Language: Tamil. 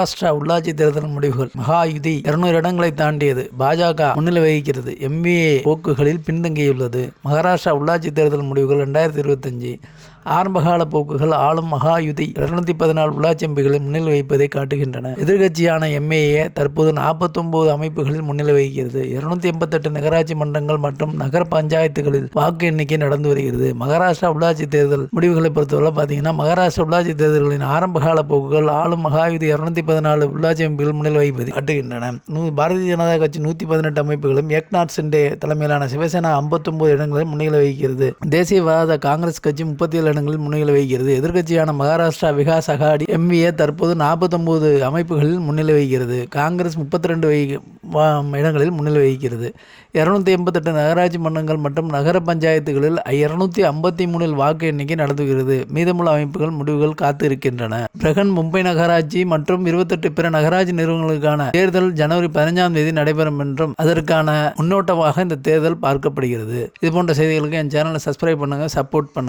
மகாராஷ்டிரா உள்ளாட்சி தேர்தல் முடிவுகள். மகாயுதி இருநூறு இடங்களை தாண்டியது. பாஜக முன்னிலை வகிக்கிறது. எம்ஏ போக்குகளில் பின்தங்கியுள்ளது. மகாராஷ்டிரா உள்ளாட்சி தேர்தல் முடிவுகள் ரெண்டாயிரத்தி இருபத்தஞ்சு. ஆரம்பகால போக்குகள் ஆளும் மகாயுதி. இருநூத்தி பதினாலு உள்ளாட்சி முன்னிலை வைப்பதை காட்டுகின்றன. எதிர்க்கட்சியான எம்ஏஏ தற்போது நாற்பத்தொன்பது அமைப்புகளில் முன்னிலை வகிக்கிறது. இருநூத்தி எண்பத்தெட்டு நகராட்சி மன்றங்கள் மற்றும் நகர பஞ்சாயத்துகளில் வாக்கு எண்ணிக்கை நடந்து வருகிறது. மகாராஷ்டிரா உள்ளாட்சி தேர்தல் முடிவுகளை பொறுத்தவரை பார்த்தீங்கன்னா மகாராஷ்டிரா உள்ளாட்சி தேர்தல்களின் ஆரம்பகால போக்குகள் ஆளும் மகாயுதி இருநூத்தி பதினாலு உள்ளாட்சி அமைப்புகள் முன்னிலை வகிப்பது காட்டுகின்றன. பாரதிய ஜனதா கட்சி நூற்றி பதினெட்டு அமைப்புகளும் ஏக்நாத் சிண்டே தலைமையிலான சிவசேனா ஐம்பத்தொன்பது இடங்களில் முன்னிலை வகிக்கிறது. தேசியவாத காங்கிரஸ் கட்சி முப்பத்தி ஏழு மாநிலங்களில் முன்னிலை வகிக்கிறது. எதிர்க்கட்சியான மகாராஷ்டிரா விகாஸ் அகாடி எம்விஏ தற்போது நாற்பத்தொம்போது அமைப்புகளில் முன்னிலை வகிக்கிறது. காங்கிரஸ் முப்பத்தி ரெண்டு இடங்களில் முன்னிலை வகிக்கிறது. இரநூத்தி எண்பத்தெட்டு நகராட்சி மன்றங்கள் மற்றும் நகர பஞ்சாயத்துகளில் இருநூத்தி ஐம்பத்தி மூணில் வாக்கு எண்ணிக்கை நடத்துகிறது. மீதமுள்ள அமைப்புகள் முடிவுகள் காத்து இருக்கின்றன பிரகன் மும்பை நகராட்சி மற்றும் இருபத்தெட்டு பிற நகராட்சி நிறுவனங்களுக்கான தேர்தல் ஜனவரி பதினஞ்சாம் தேதி நடைபெறும் என்றும் அதற்கான முன்னோட்டமாக இந்த தேர்தல் பார்க்கப்படுகிறது. இது போன்ற செய்திகளுக்கு என் சேனலை சப்ஸ்கிரைப் பண்ணுங்கள் சப்போர்ட் பண்ணுங்கள்